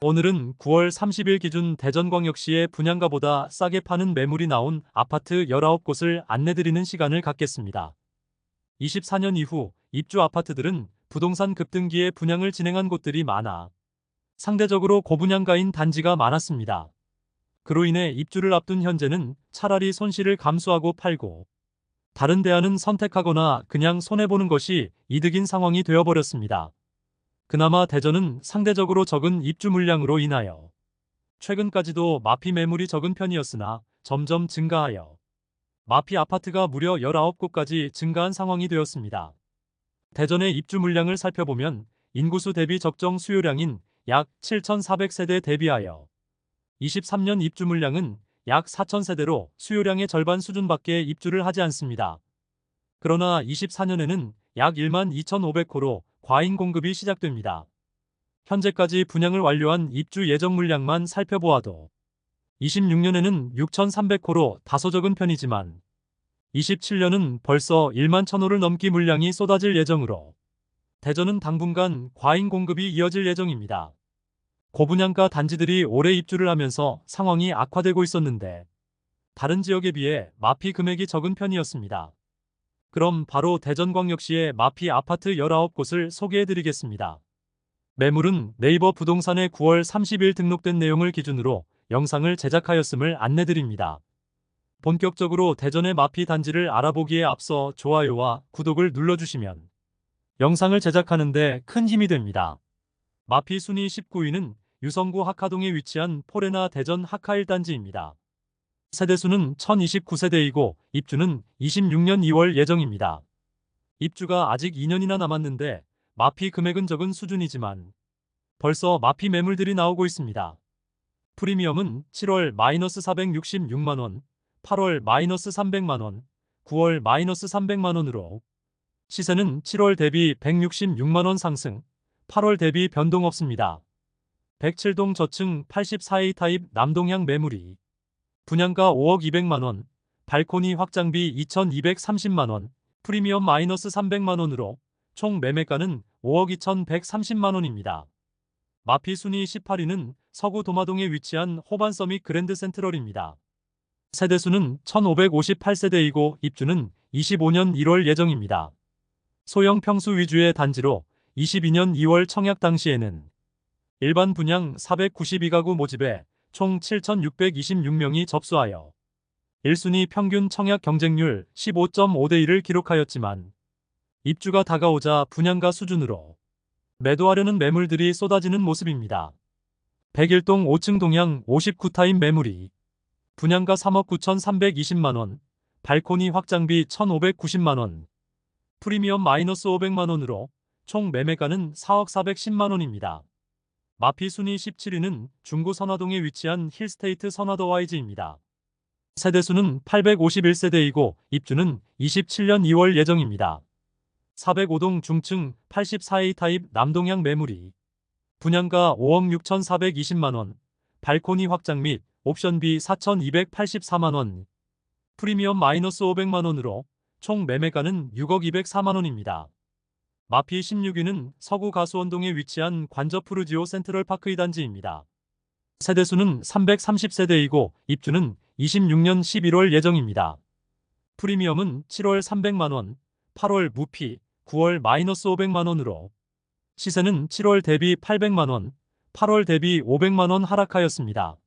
오늘은 9월 30일 기준 대전광역시의 분양가보다 싸게 파는 매물이 나온 아파트 19곳을 안내드리는 시간을 갖겠습니다. 24년 이후 입주 아파트들은 부동산 급등기에 분양을 진행한 곳들이 많아 상대적으로 고분양가인 단지가 많았습니다. 그로 인해 입주를 앞둔 현재는 차라리 손실을 감수하고 팔고 다른 대안은 선택하거나 그냥 손해보는 것이 이득인 상황이 되어버렸습니다. 그나마 대전은 상대적으로 적은 입주 물량으로 인하여 최근까지도 마피 매물이 적은 편이었으나 점점 증가하여 마피 아파트가 무려 19곳까지 증가한 상황이 되었습니다. 대전의 입주 물량을 살펴보면 인구수 대비 적정 수요량인 약 7,400세대 대비하여 23년 입주 물량은 약 4,000세대로 수요량의 절반 수준밖에 입주를 하지 않습니다. 그러나 24년에는 약 1만 2,500호로 과잉 공급이 시작됩니다. 현재까지 분양을 완료한 입주 예정 물량만 살펴보아도 26년에는 6,300호로 다소 적은 편이지만 27년은 벌써 1만 1,000호를 넘기 물량이 쏟아질 예정으로 대전은 당분간 과잉 공급이 이어질 예정입니다. 고분양가 단지들이 올해 입주를 하면서 상황이 악화되고 있었는데 다른 지역에 비해 마피 금액이 적은 편이었습니다. 그럼 바로 대전광역시의 마피 아파트 19곳을 소개해드리겠습니다. 매물은 네이버 부동산에 9월 30일 등록된 내용을 기준으로 영상을 제작하였음을 안내드립니다. 본격적으로 대전의 마피 단지를 알아보기에 앞서 좋아요와 구독을 눌러주시면 영상을 제작하는데 큰 힘이 됩니다. 마피 순위 19위는 유성구 하카동에 위치한 포레나 대전 하카 1단지입니다. 세대수는 1029세대이고 입주는 26년 2월 예정입니다. 입주가 아직 2년이나 남았는데 마피 금액은 적은 수준이지만 벌써 마피 매물들이 나오고 있습니다. 프리미엄은 7월 마이너스 466만원, 8월 마이너스 300만원, 9월 마이너스 300만원으로 시세는 7월 대비 166만원 상승, 8월 대비 변동 없습니다. 107동 저층 84A 타입 남동향 매물이 분양가 5억 200만원, 발코니 확장비 2230만원, 프리미엄 마이너스 300만원으로 총 매매가는 5억 2130만원입니다. 마피 순위 18위는 서구 도마동에 위치한 호반 서밋 그랜드 센트럴입니다. 세대수는 1558세대이고 입주는 25년 1월 예정입니다. 소형 평수 위주의 단지로 22년 2월 청약 당시에는 일반 분양 492가구 모집에 총 7,626명이 접수하여 1순위 평균 청약 경쟁률 15.5대 1을 기록하였지만 입주가 다가오자 분양가 수준으로 매도하려는 매물들이 쏟아지는 모습입니다. 101동 5층 동향 59타임 매물이 분양가 3억 9,320만원, 발코니 확장비 1,590만원, 프리미엄 마이너스 500만원으로 총 매매가는 4억 410만원입니다. 마피 순위 17위는 중구 선화동에 위치한 힐스테이트 선화도 와이즈입니다. 세대수는 851세대이고 입주는 27년 2월 예정입니다. 405동 중층 84A 타입 남동향 매물이 분양가 5억 6,420만원, 발코니 확장 및 옵션비 4,284만원, 프리미엄 마이너스 500만원으로 총 매매가는 6억 204만원입니다. 마피 16위는 서구 가수원동에 위치한 관저푸르지오 센트럴 파크 2단지입니다. 세대수는 330세대이고 입주는 26년 11월 예정입니다. 프리미엄은 7월 300만원, 8월 무피, 9월 마이너스 500만원으로 시세는 7월 대비 800만원, 8월 대비 500만원 하락하였습니다.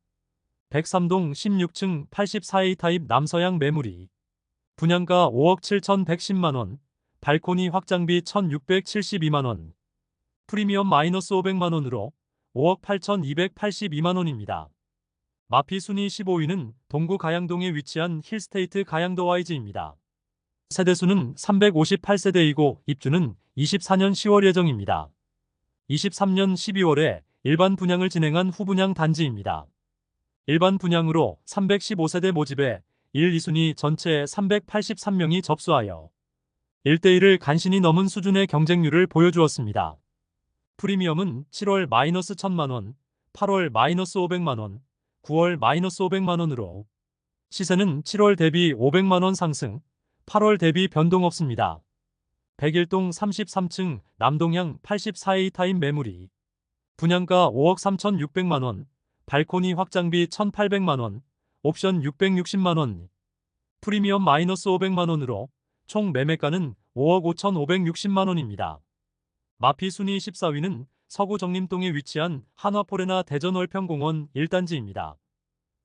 103동 16층 84A 타입 남서양 매물이 분양가 5억 7,110만원, 발코니 확장비 1,672만원, 프리미엄 마이너스 500만원으로 5억 8,282만원입니다. 마피 순위 15위는 동구 가양동에 위치한 힐스테이트 가양도 와이즈입니다. 세대수는 358세대이고 입주는 24년 10월 예정입니다. 23년 12월에 일반 분양을 진행한 후분양 단지입니다. 일반 분양으로 315세대 모집에 1, 2순위 전체 383명이 접수하여 1대1을 간신히 넘은 수준의 경쟁률을 보여주었습니다. 프리미엄은 7월 마이너스 1000만원, 8월 마이너스 500만원, 9월 마이너스 500만원으로 시세는 7월 대비 500만원 상승, 8월 대비 변동 없습니다. 101동 33층 남동향 84A 타임 매물이 분양가 5억 3,600만원, 발코니 확장비 1,800만원, 옵션 660만원, 프리미엄 마이너스 500만원으로 총 매매가는 5억 5,560만원입니다. 마피 순위 14위는 서구 정림동에 위치한 한화포레나 대전 월평공원 1단지입니다.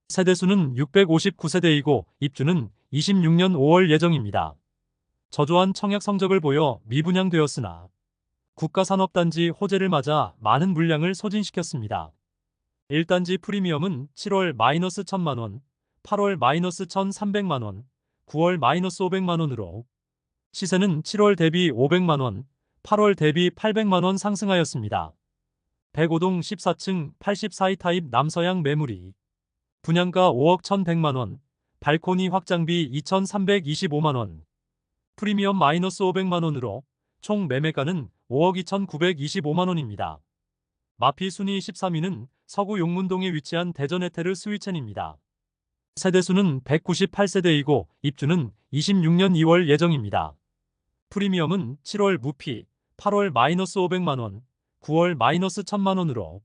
세대수는 659세대이고 입주는 26년 5월 예정입니다. 저조한 청약 성적을 보여 미분양되었으나 국가산업단지 호재를 맞아 많은 물량을 소진시켰습니다. 1단지 프리미엄은 7월 마이너스 1000만원, 8월 마이너스 1300만원, 9월 마이너스 500만원으로 시세는 7월 대비 500만원, 8월 대비 800만원 상승하였습니다. 105동 14층 84이 타입 남서양 매물이 분양가 5억 1100만원, 발코니 확장비 2325만원, 프리미엄 마이너스 500만원으로 총 매매가는 5억 2925만원입니다. 마피 순위 13위는 서구 용문동에 위치한 대전 에테르 스위첸입니다. 세대수는 198세대이고 입주는 26년 2월 예정입니다. 프리미엄은 7월 무피, 8월 마이너스 500만원, 9월 마이너스 1000만원으로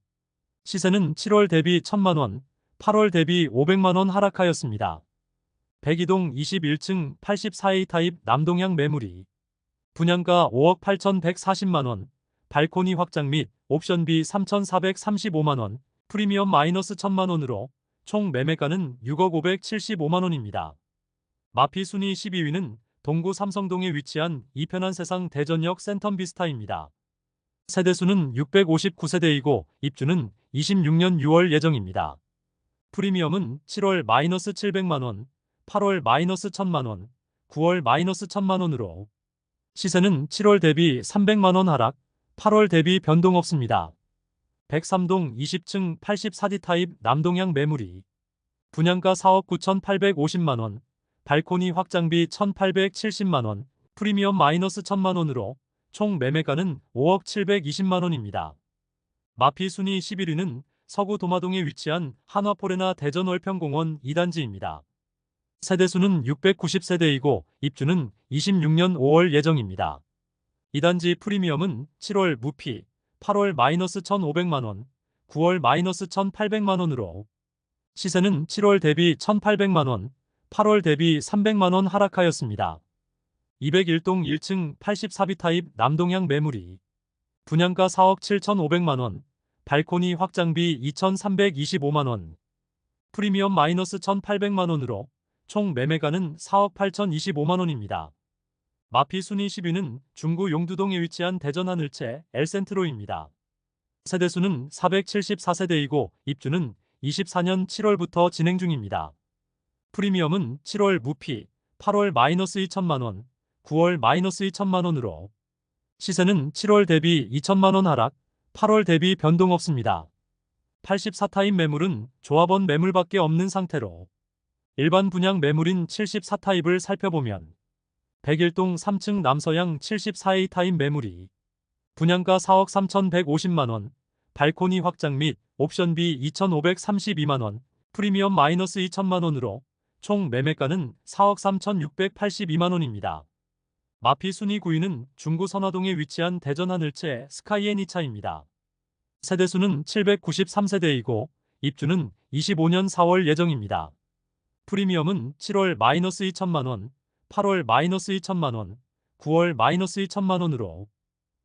시세는 7월 대비 1000만원, 8월 대비 500만원 하락하였습니다. 백이동 21층 84A 타입 남동향 매물이 분양가 5억 8,140만원, 발코니 확장 및 옵션비 3,435만원, 프리미엄 마이너스 1,000만원으로 총 매매가는 6억 575만원입니다. 마피 순위 12위는 동구 삼성동에 위치한 이편한 세상 대전역 센텀 비스타입니다. 세대수는 659세대이고 입주는 26년 6월 예정입니다. 프리미엄은 7월 마이너스 700만원, 8월 마이너스 1000만원, 9월 마이너스 1000만원으로 시세는 7월 대비 300만원 하락, 8월 대비 변동 없습니다. 103동 20층 84D 타입 남동향 매물이 분양가 4억 9,850만원, 발코니 확장비 1,870만원, 프리미엄 마이너스 1,000만원으로 총 매매가는 5억 720만원입니다. 마피 순위 11위는 서구 도마동에 위치한 한화포레나 대전 월평공원 2단지입니다. 세대수는 690세대이고 입주는 26년 5월 예정입니다. 2단지 프리미엄은 7월 무피, 8월 마이너스 1,500만원, 9월 마이너스 1,800만원으로 시세는 7월 대비 1,800만원, 8월 대비 300만원 하락하였습니다. 201동 1층 84비 타입 남동향 매물이 분양가 4억 7,500만원, 발코니 확장비 2,325만원, 프리미엄 마이너스 1,800만원으로 총 매매가는 4억 8,025만원입니다. 마피 순위 10위는 중구 용두동에 위치한 대전 하늘채 엘센트로입니다. 세대수는 474세대이고 입주는 24년 7월부터 진행 중입니다. 프리미엄은 7월 무피, 8월 마이너스 2천만원, 9월 마이너스 2천만원으로 시세는 7월 대비 2천만원 하락, 8월 대비 변동 없습니다. 84타입 매물은 조합원 매물밖에 없는 상태로 일반 분양 매물인 74타입을 살펴보면 101동 3층 남서양 74A 타입 매물이 분양가 4억 3,150만원, 발코니 확장 및 옵션비 2,532만원, 프리미엄 마이너스 2천만원으로 총 매매가는 4억 3,682만원입니다. 마피 순위 9위는 중구 선화동에 위치한 대전 하늘채 스카이애니차입니다. 세대수는 793세대이고 입주는 25년 4월 예정입니다. 프리미엄은 7월 마이너스 2천만원, 8월 마이너스 2천만원, 9월 마이너스 2천만원으로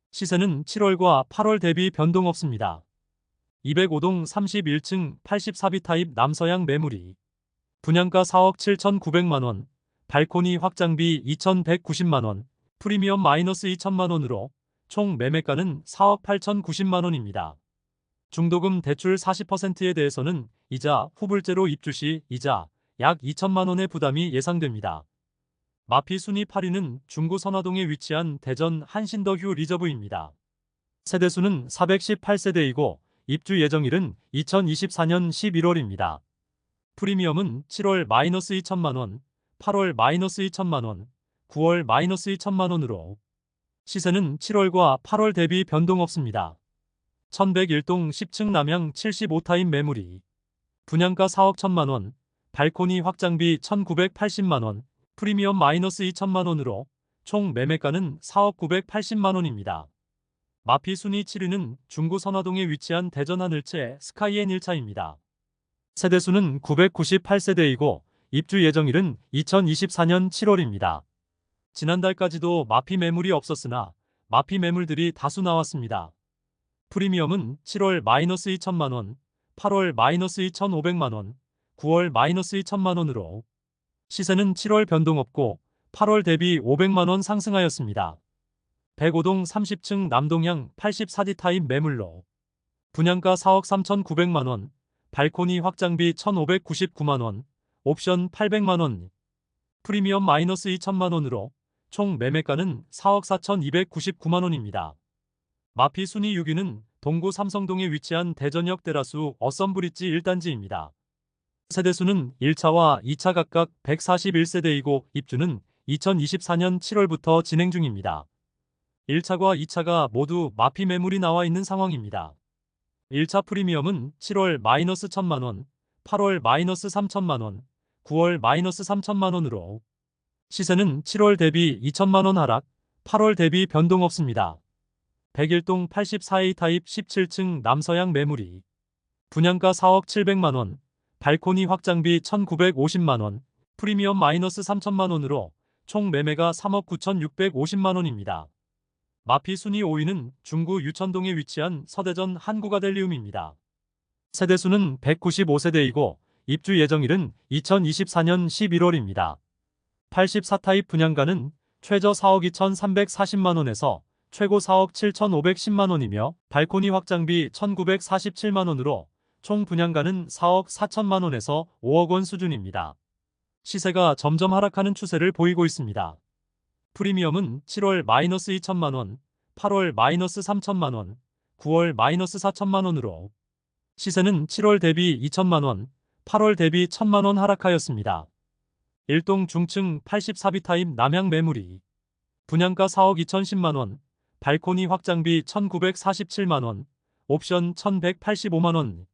시세는 7월과 8월 대비 변동 없습니다. 205동 31층 84비 타입 남서양 매물이 분양가 4억 7,900만원, 발코니 확장비 2,190만원, 프리미엄 마이너스 2천만원으로 총 매매가는 4억 8,090만원입니다. 중도금 대출 40%에 대해서는 이자 후불제로 입주 시 이자 약 2천만원의 부담이 예상됩니다. 마피 순위 8위는 중구 선화동에 위치한 대전 한신더휴 리저브입니다. 세대수는 418세대이고 입주 예정일은 2024년 11월입니다. 프리미엄은 7월 마이너스 2천만원, 8월 마이너스 2천만원, 9월 마이너스 2천만원으로 시세는 7월과 8월 대비 변동 없습니다. 1101동 10층 남양 75타임 매물이 분양가 4억 1천만원, 발코니 확장비 1980만원, 프리미엄 마이너스 2천만원으로 총 매매가는 4억 980만원입니다. 마피 순위 7위는 중구 선화동에 위치한 대전 하늘채 스카이엔 1차입니다. 세대수는 998세대이고 입주 예정일은 2024년 7월입니다. 지난달까지도 마피 매물이 없었으나 마피 매물들이 다수 나왔습니다. 프리미엄은 7월 마이너스 2천만원, 8월 마이너스 2,500만원, 9월 마이너스 2천만원으로 시세는 7월 변동 없고 8월 대비 500만원 상승하였습니다. 105동 30층 남동향 84D 타입 매물로 분양가 4억 3,900만원, 발코니 확장비 1,599만원, 옵션 800만원, 프리미엄 마이너스 2천만원으로 총 매매가는 4억 4,299만원입니다. 마피 순위 6위는 동구 삼성동에 위치한 대전역 대라수 어썸브리지 1단지입니다. 세대수는 1차와 2차 각각 141세대이고 입주는 2024년 7월부터 진행 중입니다. 1차과 2차가 모두 마피 매물이 나와 있는 상황입니다. 1차 프리미엄은 7월 마이너스 1천만원, 8월 마이너스 3천만원, 9월 마이너스 3천만원으로 시세는 7월 대비 2천만원 하락, 8월 대비 변동 없습니다. 101동 84A 타입 17층 남서양 매물이 분양가 4억 700만원, 발코니 확장비 1950만원, 프리미엄 마이너스 3천만원으로 총 매매가 3억 9,650만원입니다. 마피 순위 5위는 중구 유천동에 위치한 서대전 한국아델리움입니다. 세대수는 195세대이고 입주 예정일은 2024년 11월입니다. 84타입 분양가는 최저 4억 2,340만원에서 최고 4억 7,510만원이며 발코니 확장비 1,947만원으로 총 분양가는 4억 4천만원에서 5억 원 수준입니다. 시세가 점점 하락하는 추세를 보이고 있습니다. 프리미엄은 7월 마이너스 2천만원, 8월 마이너스 3천만원, 9월 마이너스 4천만원으로 시세는 7월 대비 2천만원, 8월 대비 1천만원 하락하였습니다. 일동 중층 84비 타입 남향 매물이 분양가 4억 2천10만원, 발코니 확장비 1947만원, 옵션 1185만원,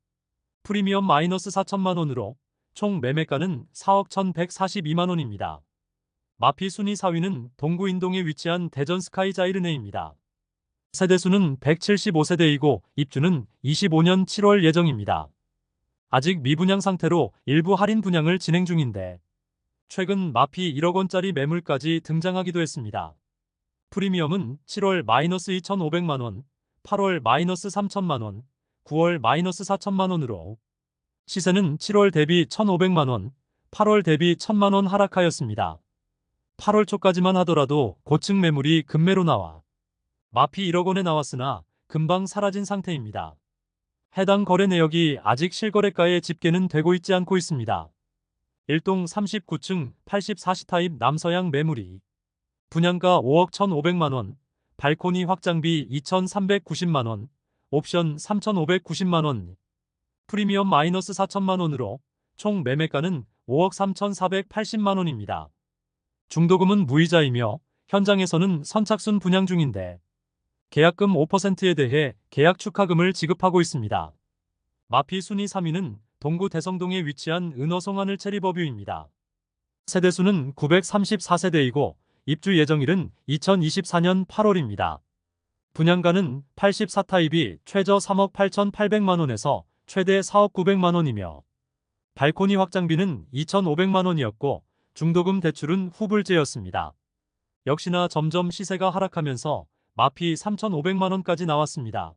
프리미엄 마이너스 4천만원으로 총 매매가는 4억 1142만원입니다. 마피 순위 4위는 동구 인동에 위치한 대전 스카이 자이르네입니다. 세대수는 175세대이고 입주는 25년 7월 예정입니다. 아직 미분양 상태로 일부 할인 분양을 진행 중인데 최근 마피 1억 원짜리 매물까지 등장하기도 했습니다. 프리미엄은 7월 마이너스 2,500만 원, 8월 마이너스 3천만 원, 9월 마이너스 4천만 원으로 시세는 7월 대비 1,500만 원, 8월 대비 1,000만원 하락하였습니다. 8월 초까지만 하더라도 고층 매물이 급매로 나와 마피 1억 원에 나왔으나 금방 사라진 상태입니다. 해당 거래 내역이 아직 실거래가에 집계는 되고 있지 않고 있습니다. 1동 39층 84시 타입 남서양 매물이 분양가 5억 1,500만원, 발코니 확장비 2,390만원, 옵션 3,590만원, 프리미엄 마이너스 4천만원으로 총 매매가는 5억 3,480만원입니다. 중도금은 무이자이며 현장에서는 선착순 분양 중인데 계약금 5%에 대해 계약 축하금을 지급하고 있습니다. 마피 순위 3위는 동구 대성동에 위치한 은어송하늘 체리버뷰입니다. 세대수는 934세대이고 입주 예정일은 2024년 8월입니다. 분양가는 84타입이 최저 3억 8,800만원에서 최대 4억 900만원이며 발코니 확장비는 2,500만원이었고 중도금 대출은 후불제였습니다. 역시나 점점 시세가 하락하면서 마피 3,500만원까지 나왔습니다.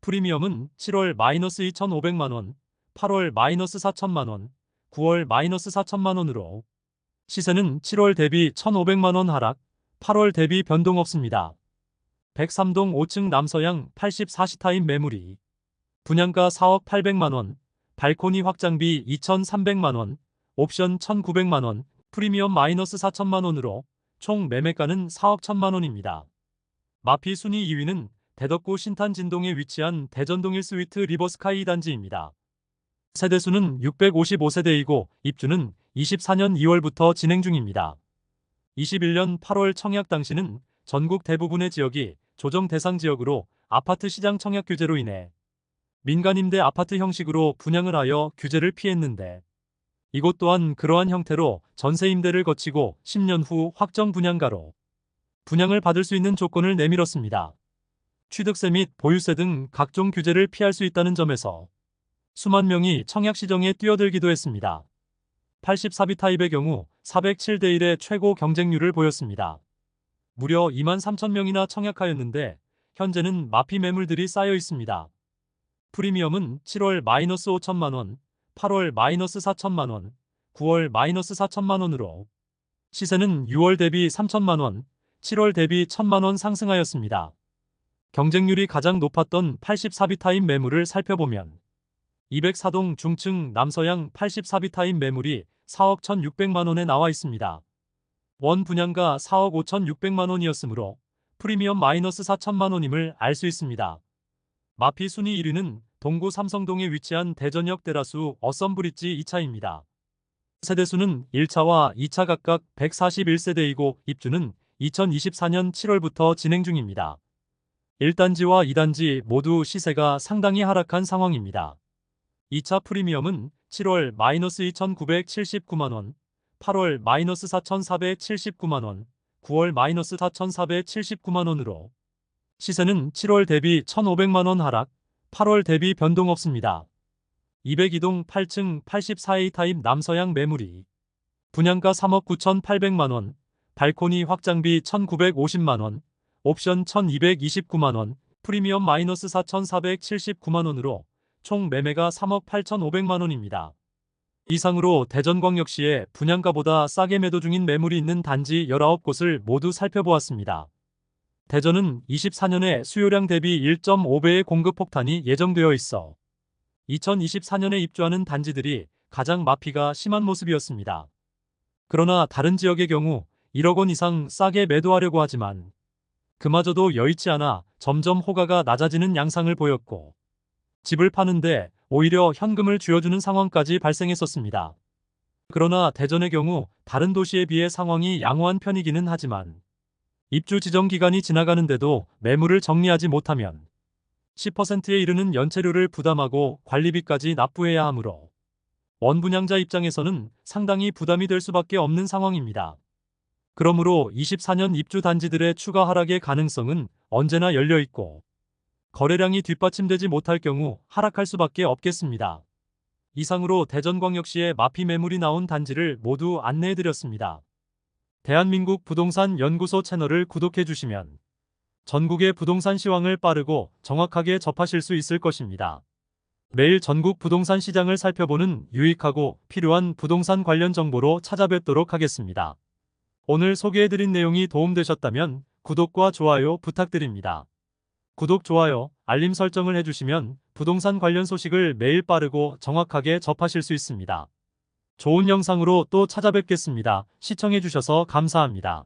프리미엄은 7월 마이너스 2,500만원, 8월 마이너스 4천만원, 9월 마이너스 4천만원으로 시세는 7월 대비 1,500만원 하락, 8월 대비 변동 없습니다. 103동 5층 남서양 84시 타임 매물이 분양가 4억 800만원, 발코니 확장비 2,300만원, 옵션 1,900만원, 프리미엄 마이너스 4천만원으로 총 매매가는 4억 1천만원입니다. 마피 순위 2위는 대덕구 신탄진동에 위치한 대전동일 스위트 리버스카이 단지입니다. 세대수는 655세대이고 입주는 24년 2월부터 진행 중입니다. 21년 8월 청약 당시는 전국 대부분의 지역이 조정 대상 지역으로 아파트 시장 청약 규제로 인해 민간 임대 아파트 형식으로 분양을 하여 규제를 피했는데 이곳 또한 그러한 형태로 전세 임대를 거치고 10년 후 확정 분양가로 분양을 받을 수 있는 조건을 내밀었습니다. 취득세 및 보유세 등 각종 규제를 피할 수 있다는 점에서 수만 명이 청약 시정에 뛰어들기도 했습니다. 84비 타입의 경우 407대 1의 최고 경쟁률을 보였습니다. 무려 2만 3천 명이나 청약하였는데 현재는 마피 매물들이 쌓여 있습니다. 프리미엄은 7월 마이너스 5천만 원, 8월 마이너스 4천만 원, 9월 마이너스 4천만 원으로 시세는 6월 대비 3천만 원, 7월 대비 1천만 원 상승하였습니다. 경쟁률이 가장 높았던 84비 타입 매물을 살펴보면 204동 중층 남서양 84비 타입 매물이 4억 1,600만 원에 나와 있습니다. 원 분양가 4억 5,600만 원이었으므로 프리미엄 마이너스 4천만 원임을 알 수 있습니다. 마피 순위 1위는 동구 삼성동에 위치한 대전역 데라수 어썸브리지 2차입니다. 세대수는 1차와 2차 각각 141세대이고 입주는 2024년 7월부터 진행 중입니다. 1단지와 2단지 모두 시세가 상당히 하락한 상황입니다. 2차 프리미엄은 7월 마이너스 2,979만원, 8월 마이너스 4,479만원, 9월 마이너스 4,479만원으로 시세는 7월 대비 1,500만원 하락, 8월 대비 변동 없습니다. 202동 8층 84A 타입 남서양 매물이 분양가 3억 9,800만원, 발코니 확장비 1,950만원, 옵션 1,229만원, 프리미엄 마이너스 4,479만원으로 총 매매가 3억 8,500만원입니다. 이상으로 대전광역시에 분양가보다 싸게 매도 중인 매물이 있는 단지 19곳을 모두 살펴보았습니다. 대전은 24년에 수요량 대비 1.5배의 공급 폭탄이 예정되어 있어 2024년에 입주하는 단지들이 가장 마피가 심한 모습이었습니다. 그러나 다른 지역의 경우 1억 원 이상 싸게 매도하려고 하지만 그마저도 여의치 않아 점점 호가가 낮아지는 양상을 보였고 집을 파는데 오히려 현금을 쥐어주는 상황까지 발생했었습니다. 그러나 대전의 경우 다른 도시에 비해 상황이 양호한 편이기는 하지만 입주 지정 기간이 지나가는데도 매물을 정리하지 못하면 10%에 이르는 연체료를 부담하고 관리비까지 납부해야 하므로 원분양자 입장에서는 상당히 부담이 될 수밖에 없는 상황입니다. 그러므로 24년 입주 단지들의 추가 하락의 가능성은 언제나 열려 있고 거래량이 뒷받침되지 못할 경우 하락할 수밖에 없겠습니다. 이상으로 대전광역시의 마피 매물이 나온 단지를 모두 안내해드렸습니다. 대한민국 부동산 연구소 채널을 구독해 주시면 전국의 부동산 시황을 빠르고 정확하게 접하실 수 있을 것입니다. 매일 전국 부동산 시장을 살펴보는 유익하고 필요한 부동산 관련 정보로 찾아뵙도록 하겠습니다. 오늘 소개해드린 내용이 도움되셨다면 구독과 좋아요 부탁드립니다. 구독, 좋아요, 알림 설정을 해주시면 부동산 관련 소식을 매일 빠르고 정확하게 접하실 수 있습니다. 좋은 영상으로 또 찾아뵙겠습니다. 시청해주셔서 감사합니다.